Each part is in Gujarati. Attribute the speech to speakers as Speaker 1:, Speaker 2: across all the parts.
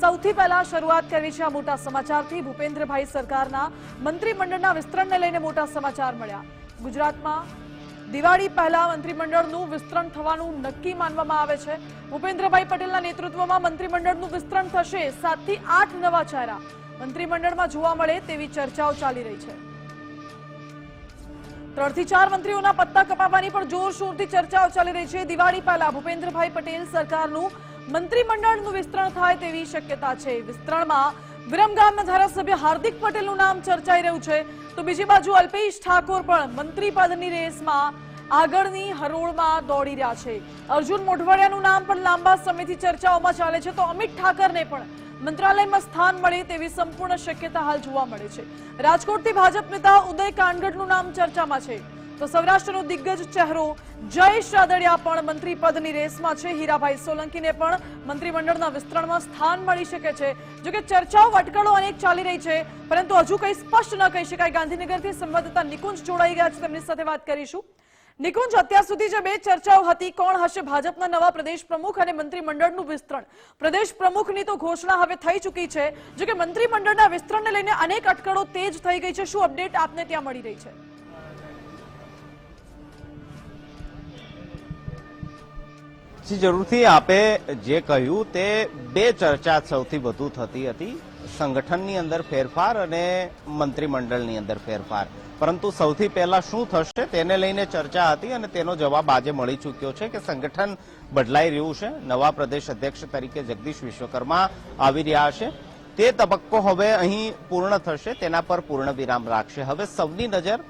Speaker 1: સૌથી પહેલા શરૂઆત કરવી છે આ મોટા સમાચારથી. ભૂપેન્દ્રભાઈ સરકારના મંત્રીમંડળના વિસ્તરણને લઈને મોટા સમાચાર મળ્યા. ગુજરાતમાં દિવાળી પહેલા મંત્રીમંડળનું વિસ્તરણ થવાનું નક્કી માનવામાં આવે છે. ભૂપેન્દ્રભાઈ પટેલના નેતૃત્વમાં મંત્રીમંડળનું વિસ્તરણ થશે. સાતથી આઠ નવા ચહેરા મંત્રીમંડળમાં જોવા મળે તેવી ચર્ચાઓ ચાલી રહી છે. ત્રણથી ચાર મંત્રીઓના પત્તા કપાવવાની પણ જોરશોરથી ચર્ચાઓ ચાલી રહી છે. દિવાળી પહેલા ભૂપેન્દ્રભાઈ પટેલ સરકારનું મંત્રીમંડળનું વિસ્તરણ થાય તેવી શક્યતા છે. વિસ્તરણમાં વિરમગામના ધારાસભ્ય હાર્દિક પટેલનું નામ ચર્ચાઈ રહ્યું છે. તો બીજી બાજુ અલ્પેશ ઠાકોર પણ મંત્રી પદની રેસમાં આગળની હરોળમાં દોડી રહ્યા છે. અર્જુન મોઢવાડિયાનું નામ પણ લાંબા સમયથી ચર્ચાઓમાં ચાલે છે. તો અમિત ઠાકરને પણ મંત્રાલયમાં સ્થાન મળે તેવી સંપૂર્ણ શક્યતા હાલ જોવા મળે છે. રાજકોટથી ભાજપ નેતા ઉદય કાનગડનું નામ ચર્ચામાં છે. તો સૌરાષ્ટ્રનો દિગ્ગજ ચહેરો જયેશ રાદડિયા પણ મંત્રી પદની રેસમાં છે. હીરાભાઈ સોલંકીને પણ મંત્રીમંડળના વિસ્તરણમાં સ્થાન મળી શકે છે. જોકે ચર્ચાઓ અટકળો અનેક ચાલી રહી છે, પરંતુ હજુ કંઈ સ્પષ્ટ ન કહી શકાય. ગાંધીનગરથી સંવાદદાતા નિકુંજ જોડાઈ ગયા છે. તેમની સાથે વાત કરીશું. નિકુંજ, અત્યાર સુધી જે બે ચર્ચાઓ હતી, કોણ હશે ભાજપના નવા પ્રદેશ પ્રમુખ અને મંત્રીમંડળનું વિસ્તરણ? પ્રદેશ પ્રમુખની તો ઘોષણા હવે થઈ ચૂકી છે. જો કે મંત્રીમંડળના વિસ્તરણને લઈને અનેક અટકળો તેજ થઈ ગઈ છે. શું અપડેટ આપને ત્યાં મળી રહી છે?
Speaker 2: જી જરૂરથી આપે જે કહ્યું તે બે ચર્ચા સૌથી વધુ થતી હતી. સંગઠનની અંદર ફેરફાર અને મંત્રીમંડળની અંદર ફેરફાર. પરંતુ સૌથી પહેલા શું થશે તેને લઈને ચર્ચા હતી અને તેનો જવાબ આજે મળી ચૂક્યો છે કે સંગઠન બદલાઈ રહ્યું છે. નવા પ્રદેશ અધ્યક્ષ તરીકે જગદીશ વિશ્વકર્મા આવી રહ્યા છે. તે તબક્કો હવે અહીં પૂર્ણ થશે, તેના પર પૂર્ણ વિરામ રાખશે. હવે સૌની નજર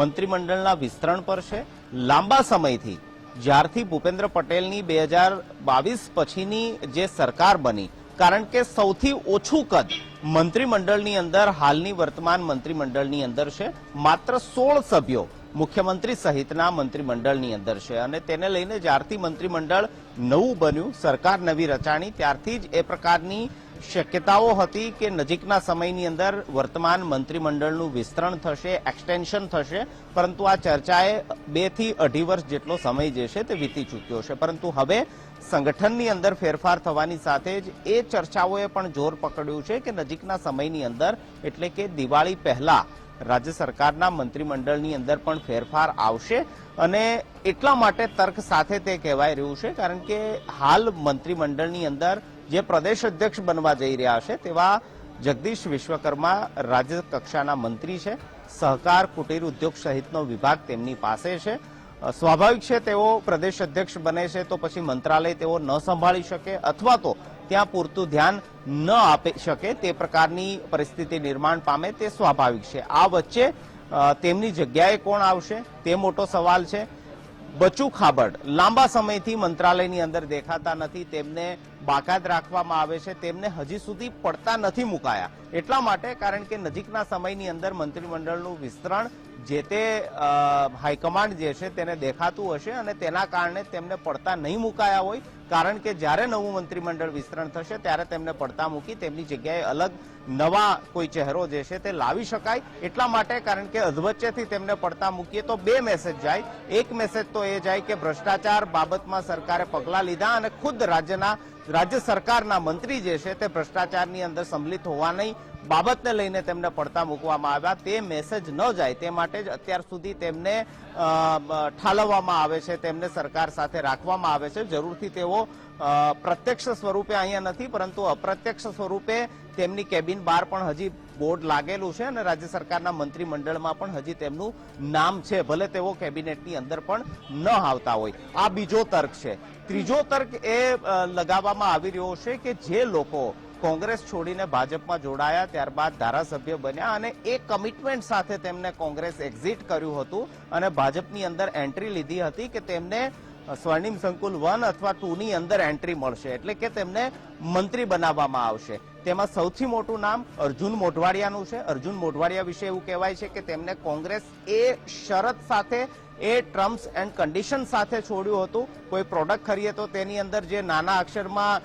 Speaker 2: મંત્રીમંડળના વિસ્તરણ પર છે. લાંબા સમયથી જ્યારથી ભૂપેન્દ્ર પટેલની બે હજાર બાવીસ પછીની જે સરકાર બની, કારણ કે સૌથી ઓછું કદ મંત્રીમંડળની અંદર, હાલની વર્તમાન મંત્રીમંડળની અંદર છે, માત્ર સોળ સભ્યો મુખ્યમંત્રી સહિતના મંત્રીમંડળની અંદર છે. અને તેને લઈને જ્યારથી મંત્રીમંડળ નવું બન્યું, સરકાર નવી રચાણી, ત્યારથી જ એ પ્રકારની શક્યતાઓ હતી કે નજીકના સમયની અંદર વર્તમાન મંત્રીમંડળનું વિસ્તરણ થશે એક્સટેન્શન થશે, પરંતુ આ ચર્ચાએ બેથી અઢી વર્ષ જેટલો સમય જે છે તે વીતી ચૂક્યો છે. પરંતુ હવે સંગઠનની અંદર ફેરફાર થવાની સાથે જ એ ચર્ચાઓએ પણ જોર પકડ્યું છે કે નજીકના સમયની અંદર, એટલે કે દિવાળી પહેલા, રાજ્ય સરકારના મંત્રીમંડળની અંદર પણ ફેરફાર આવશે અને એટલા માટે તર્ક સાથે તે કહેવાય રહ્યું છે, કારણ કે હાલ મંત્રીમંડળની અંદર જે પ્રદેશ અધ્યક્ષ બનવા જઈ રહ્યા છે તેવા જગદીશ વિશ્વકર્મા રાજ્ય કક્ષાના મંત્રી છે. સહકાર કુટીર ઉદ્યોગ સહિતનો વિભાગ તેમની પાસે છે. સ્વાભાવિક છે તેઓ પ્રદેશ અધ્યક્ષ બને છે તો પછી મંત્રાલય તેઓ ન સંભાળી શકે અથવા તો ત્યાં પૂરતું ધ્યાન ન આપી શકે તે પ્રકારની પરિસ્થિતિ નિર્માણ પામે તે સ્વાભાવિક છે. આ વચ્ચે તેમની જગ્યાએ કોણ આવશે તે મોટો સવાલ છે. બચુ ખાબડ લાંબા સમયથી મંત્રાલયની અંદર દેખાતા નથી. તેમને બાકાત રાખવામાં આવે છે, તેમને હજી સુધી પડતા નથી મુકાયા. એટલા માટે કારણ કે નજીકના સમયની અંદર મંત્રીમંડળનું વિસ્તરણ જે તે હાઈકમાન્ડ જે છે તેને દેખાતું હશે અને તેના કારણે તેમને પડતા નહીં મુકાયા હોય. કારણ કે જ્યારે નવું મંત્રીમંડળ વિસ્તરણ થશે, ત્યારે તેમને પડતા મૂકી તેમની જગ્યાએ અલગ નવા કોઈ ચહેરો જે છે તે લાવી શકાય. એટલા માટે કારણ કે અધવચ્ચેથી તેમને પડતા મૂકીએ તો બે મેસેજ જાય. એક મેસેજ તો એ જાય કે ભ્રષ્ટાચાર બાબતમાં સરકારે પગલાં લીધા અને ખુદ રાજ્યના રાજ્ય સરકારના મંત્રી જે છે તે ભ્રષ્ટાચારની અંદર સંમલિત હોવાની બાબતને લઈને તેમને પડતા મૂકવામાં આવ્યા. તે મેસેજ ન જાય તે માટે જ અત્યાર સુધી તેમને ઠાલવવામાં આવે છે, તેમને સરકાર સાથે રાખવામાં આવે છે. જરૂરથી તેઓ પ્રત્યક્ષ સ્વરૂપે અહીંયા નથી, પરંતુ અપ્રત્યક્ષ સ્વરૂપે તેમની કેબિન બહાર પણ હજી બોર્ડ લાગેલું છે અને રાજ્ય સરકારના મંત્રીમંડળમાં પણ હજી તેમનું નામ છે. ભલે તેઓ કેબિનેટની અંદર પણ ન આવતા હોય. આ બીજો તર્ક છે. ત્રીજો તર્ક એ લગાવવામાં આવી રહ્યો છે કે જે લોકો કોંગ્રેસ છોડીને ભાજપમાં જોડાયા ત્યારબાદ ધારાસભ્ય બન્યા અને એ કમિટમેન્ટ સાથે તેમને કોંગ્રેસ એક્ઝિટ કર્યું હતું અને ભાજપની અંદર એન્ટ્રી લીધી હતી કે તેમને સ્વર્ણિમ સંકુલ વન અથવા ટુ ની અંદર એન્ટ્રી મળશે એટલે કે તેમને મંત્રી બનાવવામાં આવશે. તેમાં સૌથી મોટું નામ અર્જુન મોઢવાડિયાનું છે. અર્જુન મોઢવાડિયા વિશે એવું કહેવાય છે કે તેમને કોંગ્રેસ એ શરત સાથે, એ ટર્મ્સ એન્ડ કન્ડિશન સાથે છોડ્યું હતું. કોઈ પ્રોડક્ટ ખરીએ તો તેની અંદર જે નાના અક્ષરમાં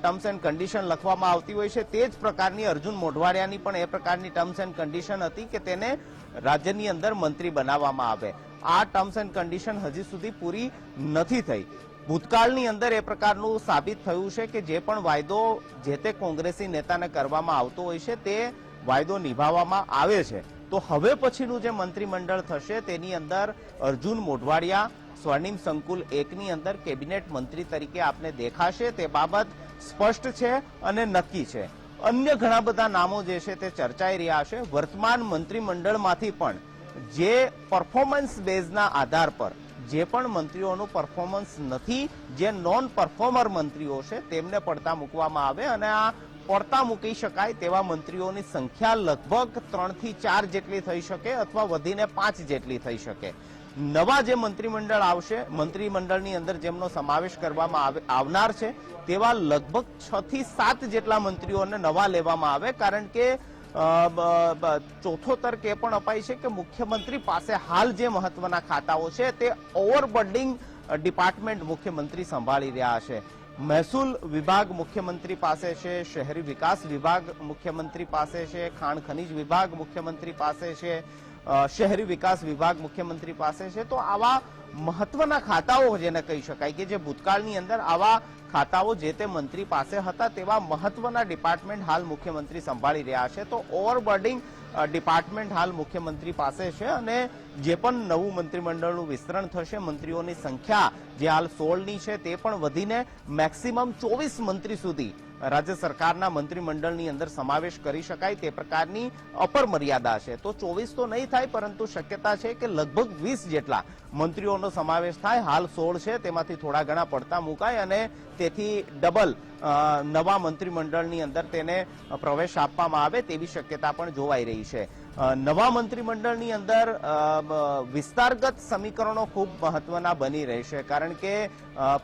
Speaker 2: ટર્મ્સ એન્ડ કન્ડિશન લખવામાં આવતી હોય છે, તે જ પ્રકારની અર્જુન મોઢવાડિયાની પણ એ પ્રકારની ટર્મ્સ એન્ડ કન્ડિશન હતી કે તેને રાજ્યની અંદર મંત્રી બનાવવામાં આવે. આ ટર્મ્સ એન્ડ કન્ડિશન હજી સુધી પૂરી નથી થઈ. ભૂતકાળની અંદર એ પ્રકારનું સાબિત થયું છે કે જે પણ વાયદો જે તે કોંગ્રેસી નેતાને કરવામાં આવતો હોય છે, તે વાયદો નિભાવવામાં આવે છે. તો હવે પછીનું જે મંત્રીમંડળ થશે, તેની અંદર અર્જુન મોઢવાડિયા, સ્વર્ણિમ સંકુલ એકની અંદર કેબિનેટ મંત્રી તરીકે આપને દેખાશે. તે બાબત સ્પષ્ટ છે અને નક્કી છે. અન્ય ઘણા બધા નામો જે છે તે ચર્ચાઈ રહ્યા છે. વર્તમાન મંત્રીમંડળમાંથી પણ જે પરફોર્મન્સ બેઝના આધાર પર જે પણ મંત્રીઓનું પરફોર્મન્સ નથી, જે નોન પરફોર્મર મંત્રીઓ છે, તેમને પડતા મૂકવામાં આવે અને આ પડતા મૂકી શકાય તેવા મંત્રીઓની સંખ્યા લગભગ ત્રણથી ચાર જેટલી થઈ શકે અથવા વધીને પાંચ જેટલી થઈ શકે. નવા જે મંત્રીમંડળ આવશે, મંત્રીમંડળની અંદર જેમનો સમાવેશ કરવામાં આવે- આવનાર છે, તેવા લગભગ છ થી સાત જેટલા મંત્રીઓને નવા લેવામાં આવે, કારણ કે ચોથો તર્ક એ પણ અપાય છે કે મુખ્યમંત્રી પાસે હાલ જે મહત્વના ખાતાઓ છે તે ઓવરબર્ડિંગ ડિપાર્ટમેન્ટ મુખ્યમંત્રી સંભાળી રહ્યા છે. મહેસૂલ વિભાગ મુખ્યમંત્રી પાસે છે, શહેરી વિકાસ વિભાગ મુખ્યમંત્રી પાસે છે, ખાણ ખનીજ વિભાગ મુખ્યમંત્રી પાસે છે શહેરી વિકાસ વિભાગ મુખ્યમંત્રી પાસે છે. તો આવા મહત્વના ખાતાઓ જેને કહી શકાય કે જે ભૂતકાળની અંદર આવા ખાતાઓ જે તે મંત્રી પાસે હતા તેવા મહત્વના ડિપાર્ટમેન્ટ હાલ મુખ્યમંત્રી સંભાળી રહ્યા છે. તો ઓવરબર્ડિંગ ડિપાર્ટમેન્ટ હાલ મુખ્યમંત્રી પાસે છે અને જે પણ નવું મંત્રીમંડળનું વિસ્તરણ થશે, મંત્રીઓની સંખ્યા જે હાલ સોળની છે તે પણ વધીને મેક્સિમમ ચોવીસ મંત્રી સુધી રાજ્ય સરકારના મંત્રીમંડળની અંદર સમાવેશ કરી શકાય તે પ્રકારની અપર મર્યાદા છે. તો ચોવીસ તો નહીં થાય, પરંતુ શક્યતા છે કે લગભગ વીસ જેટલા મંત્રીઓનો સમાવેશ થાય. હાલ સોળ છે, તેમાંથી થોડા ઘણા પડતા મુકાય અને તેથી ડબલ નવા મંત્રીમંડળની અંદર તેને પ્રવેશ આપવામાં આવે તેવી શક્યતા પણ જોવાઈ રહી છે. નવા મંત્રીમંડળની અંદર વિસ્તારગત સમીકરણો ખૂબ મહત્વના બની રહેશે. કારણ કે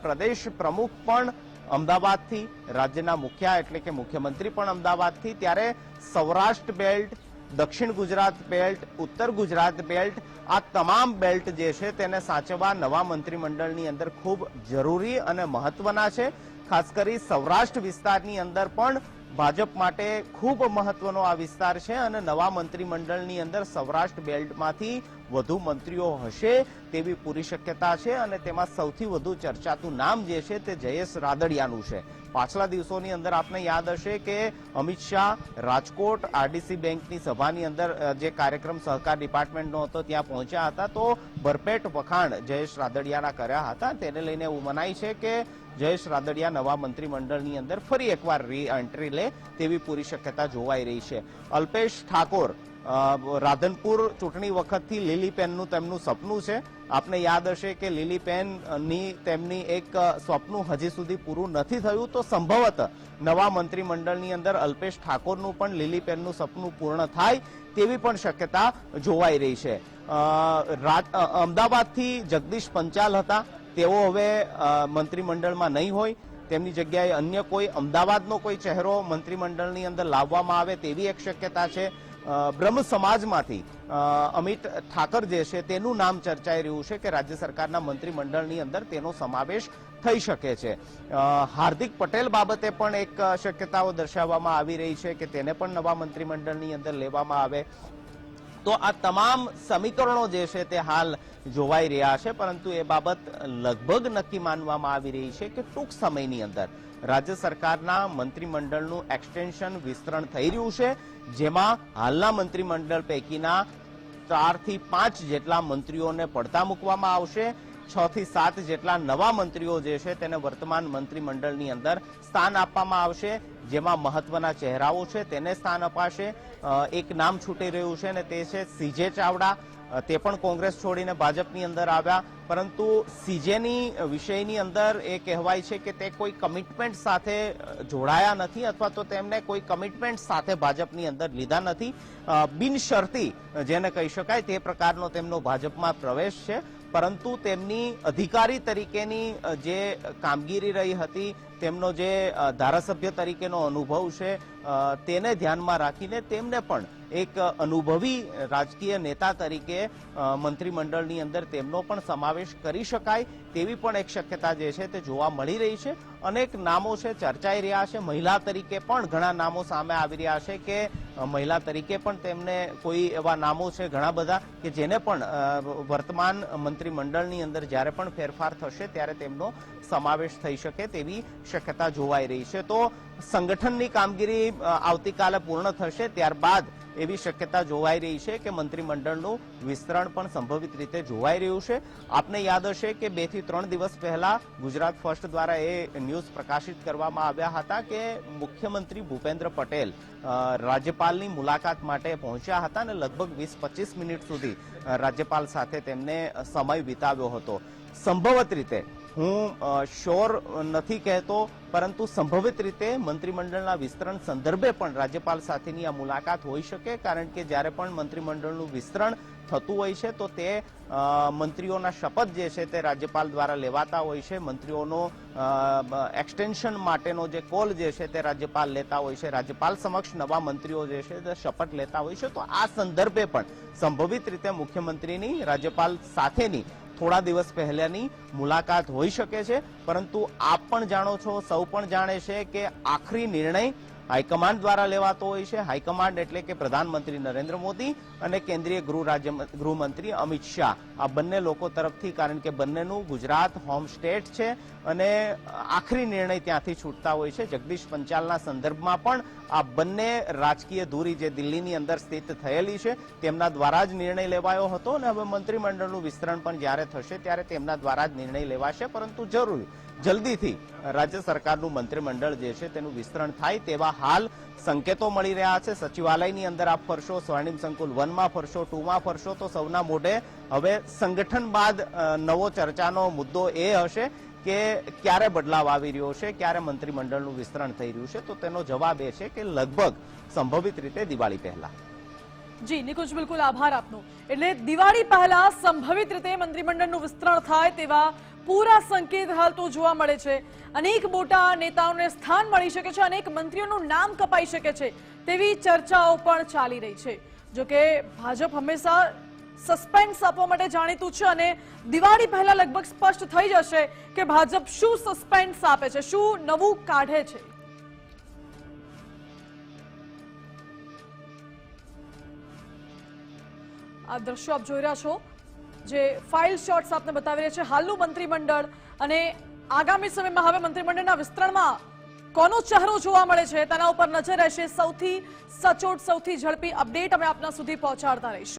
Speaker 2: પ્રદેશ પ્રમુખ પણ અમદાવાદથી, રાજ્યના મુખ્ય, એટલે કે મુખ્યમંત્રી પણ અમદાવાદથી. ત્યારે સૌરાષ્ટ્ર બેલ્ટ, દક્ષિણ ગુજરાત બેલ્ટ, ઉત્તર ગુજરાત બેલ્ટ, આ તમામ બેલ્ટ જે છે તેને સાચવવા નવા મંત્રીમંડળની અંદર ખૂબ જરૂરી અને મહત્વના છે. ખાસ કરી સૌરાષ્ટ્ર વિસ્તારની અંદર પણ ભાજપ માટે ખૂબ મહત્વનો આ વિસ્તાર છે અને નવા મંત્રીમંડળની અંદર સૌરાષ્ટ્ર બેલ્ટમાંથી વધુ મંત્રીઓ હશે તેવી પૂરી શક્યતા છે અને તેમાં સૌથી વધુ ચર્ચાતું નામ જે છે તે જયેશ રાદડિયાનું છે. પાછલા દિવસોની અંદર આપને યાદ હશે કે અમિત શાહ રાજકોટ આરડીસી બેંકની સભાની અંદર જે કાર્યક્રમ સહકાર ડિપાર્ટમેન્ટનો હતો, ત્યાં પહોંચ્યા હતા. તો ભરપેટ વખાણ જયેશ રાદડિયાના કર્યા હતા. તેને લઈને એવું મનાય છે કે જયેશ રાદડિયા નવા મંત્રીમંડળની અંદર ફરી એકવાર રી એન્ટ્રી લે તેવી પૂરી શક્યતા જોવાઈ રહી છે. અલ્પેશ ઠાકોર રાધનપુર ચૂંટણી વખતથી લીલી પેનનું તેમનું સપનું છે. આપને યાદ હશે કે લીલી પેનની તેમની એક અ, સ્વપ્નું હજી સુધી પૂરું નથી થયું. તો સંભવત નવા મંત્રીમંડળની અંદર અલ્પેશ ઠાકોરનું પણ લીલી પેનનું સપનું પૂર્ણ થાય તેવી પણ શક્યતા જોવાઈ રહી છે. અમદાવાદથી જગદીશ પંચાલ હતા. તેઓ હવે મંત્રીમંડળમાં નહીં હોય. તેમની જગ્યાએ અન્ય કોઈ અમદાવાદનો કોઈ ચહેરો મંત્રીમંડળની અંદર લાવવામાં આવે તેવી એક શક્યતા છે. બ્રહ્મ સમાજમાંથી અમિત ઠાકર જે છે, તેનું નામ ચર્ચાઈ રહ્યું છે કે રાજ્ય સરકારના મંત્રીમંડળની અંદર તેનો સમાવેશ થઈ શકે છે. હાર્દિક પટેલ બાબતે પણ એક શક્યતાઓ દર્શાવવામાં આવી રહી છે કે તેને પણ નવા મંત્રીમંડળની અંદર લેવામાં આવે. તો આ તમામ સમીકરણો જે છે તે હાલ જોવાઈ રહ્યા છે, પરંતુ એ બાબત લગભગ નક્કી માનવામાં આવી રહી છે કે ટૂંક સમયની અંદર રાજ્ય સરકારના મંત્રીમંડળનું એક્સટેન્શન વિસ્તરણ થઈ રહ્યું છે, જેમાં હાલના મંત્રીમંડળ પૈકીના ચારથી પાંચ જેટલા મંત્રીઓને પડતા મૂકવામાં આવશે. છ થી સાત જેટલા નવા મંત્રીઓ જે છે તેને વર્તમાન મંત્રીમંડળની અંદર સ્થાન આપવામાં આવશે, જેમાં મહત્વના ચહેરાઓ છે તેને સ્થાન અપાશે. એક નામ છૂટી રહ્યું છે અને તે છે સીજે ચાવડા. તે પણ કોંગ્રેસ છોડીને ભાજપની અંદર આવ્યા. પરંતુ સીજેની વિષયની અંદર એ કહેવાય છે કે તે કોઈ કમિટમેન્ટ સાથે જોડાયા નથી અથવા તો તેમને કોઈ કમિટમેન્ટ સાથે ભાજપની અંદર લીધા નથી. બિનશરતી, જેને કહી શકાય તે પ્રકારનો તેમનો ભાજપમાં પ્રવેશ છે. પરંતુ તેમની અધિકારી તરીકેની જે કામગીરી રહી હતી તેમનો જે ધારાસભ્ય તરીકેનો અનુભવ છે તેને ધ્યાનમાં રાખીને તેમને પણ એક અનુભવી રાજકીય નેતા તરીકે મંત્રીમંડળની અંદર તેમનો પણ સમાવેશ કરી શકાય તેવી પણ એક શક્યતા જે છે તે જોવા મળી રહી છે. અનેક નામો છે, ચર્ચાઈ રહ્યા છે. મહિલા તરીકે પણ ઘણા નામો સામે આવી રહ્યા છે કે મહિલા તરીકે પણ તેમને કોઈ એવા નામો છે ઘણા બધા કે જેને પણ વર્તમાન મંત્રીમંડળની અંદર જ્યારે પણ ફેરફાર થશે ત્યારે તેમનો સમાવેશ થઈ શકે તેવી શક્યતા જોવાઈ રહી છે. તો સંગઠનની કામગીરી આવતીકાલે પૂર્ણ થશે ત્યારબાદ એવી શક્યતા જોવાઈ રહી છે કે મંત્રીમંડળનું વિસ્તરણ પણ સંભવિત રીતે જોવાઈ રહ્યું છે. આપને યાદ હશે કે બેથી ત્રણ દિવસ પહેલા ગુજરાત ફર્સ્ટ દ્વારા એ ન્યૂઝ પ્રકાશિત કરવામાં આવ્યા હતા કે મુખ્યમંત્રી ભૂપેન્દ્ર પટેલ રાજ્યપાલની મુલાકાત માટે પહોંચ્યા હતા અને લગભગ વીસ પચીસ મિનિટ સુધી રાજ્યપાલ સાથે તેમને સમય વિતાવ્યો હતો. સંભવત રીતે હું શ્યોર નથી કહેતો, પરંતુ સંભવિત રીતે મંત્રીમંડળના વિસ્તરણ સંદર્ભે પણ રાજ્યપાલ સાથેની આ મુલાકાત હોઈ શકે, કારણ કે જ્યારે પણ મંત્રીમંડળનું વિસ્તરણ થતું હોય છે, તો તે મંત્રીઓના શપથ જે છે તે રાજ્યપાલ દ્વારા લેવાતા હોય છે. મંત્રીઓનો એક્સટેન્શન માટેનો જે કોલ જે છે તે રાજ્યપાલ લેતા હોય છે. રાજ્યપાલ સમક્ષ નવા મંત્રીઓ જે છે તે શપથ લેતા હોય છે. તો આ સંદર્ભે પણ સંભવિત રીતે મુખ્યમંત્રીની, રાજ્યપાલ સાથેની થોડા દિવસ પહેલાની મુલાકાત હોઈ શકે છે. પરંતુ આપ પણ જાણો છો, સૌ પણ જાણે છે કે આખરી નિર્ણય હાઈકમાન્ડ દ્વારા લેવાતો હોય છે. હાઈકમાન્ડ એટલે કે પ્રધાનમંત્રી નરેન્દ્ર મોદી અને કેન્દ્રીય ગૃહ રાજ્ય ગૃહમંત્રી અમિત શાહ. આ બંને લોકો તરફથી, કારણ કે બંનેનું ગુજરાત હોમ સ્ટેટ છે અને આખરી નિર્ણય ત્યાંથી છૂટતા હોય છે. જગદીશ પંચાલના સંદર્ભમાં પણ આ બંને રાજકીય ધુરી જે દિલ્હીની અંદર સ્થિત થયેલી છે, તેમના દ્વારા જ નિર્ણય લેવાયો હતો અને હવે મંત્રીમંડળનું વિસ્તરણ પણ જ્યારે થશે ત્યારે તેમના દ્વારા જ નિર્ણય લેવાશે, પરંતુ જરૂર જલ્દીથી રાજ્ય સરકારનું મંત્રીમંડળ જે છે તેનું વિસ્તરણ થાય તેવા હાલ સંકેતો મળી રહ્યા છે. સચિવાલયની અંદર આપ ફરશો, સ્વર્ણિમ સંકુલ વનમાં ફરશો, ટુમાં ફરશો તો સૌના મોઢે હવે સંગઠન બાદ નવો ચર્ચાનો મુદ્દો એ હશે કે ક્યારે બદલાવ આવી રહ્યો છે, ક્યારે મંત્રીમંડળનું વિસ્તરણ થઈ રહ્યું છે, તો તેનો જવાબ એ છે કે લગભગ સંભવિત રીતે દિવાળી પહેલા.
Speaker 1: જી, નિકુંજ, બિલકુલ આભાર આપનો. એટલે દિવાળી પહેલા સંભવિત રીતે મંત્રીમંડળનું વિસ્તરણ થાય તેવા પૂરા સંકેત હાલ તો જોવા મળે છે. અનેક મોટા નેતાઓને સ્થાન મળી શકે છે, અનેક મંત્રીઓનું નામ કપાઈ શકે છે, તેવી ચર્ચાઓ પણ ચાલી રહી છે. જો કે ભાજપ હંમેશા સસ્પેન્સ આપવા માટે જાણીતું છે અને દિવાળી પહેલા લગભગ સ્પષ્ટ થઈ જશે કે ભાજપ શું સસ્પેન્સ આપે છે, શું નવું કાઢે છે. આ દ્રશ્યો આપ જોઈ રહ્યા છો. જે ફાઇલ શોર્ટ્સ આપને બતાવી રહ્યા છે, હાલનું મંત્રીમંડળ અને આગામી સમયમાં હવે મંત્રીમંડળના વિસ્તરણમાં કોનો ચહેરો જોવા મળે છે, તેના ઉપર નજર રહેશે સૌથી સચોટ, સૌથી ઝડપી અપડેટ અમે આપના સુધી પહોંચાડતા રહીશું.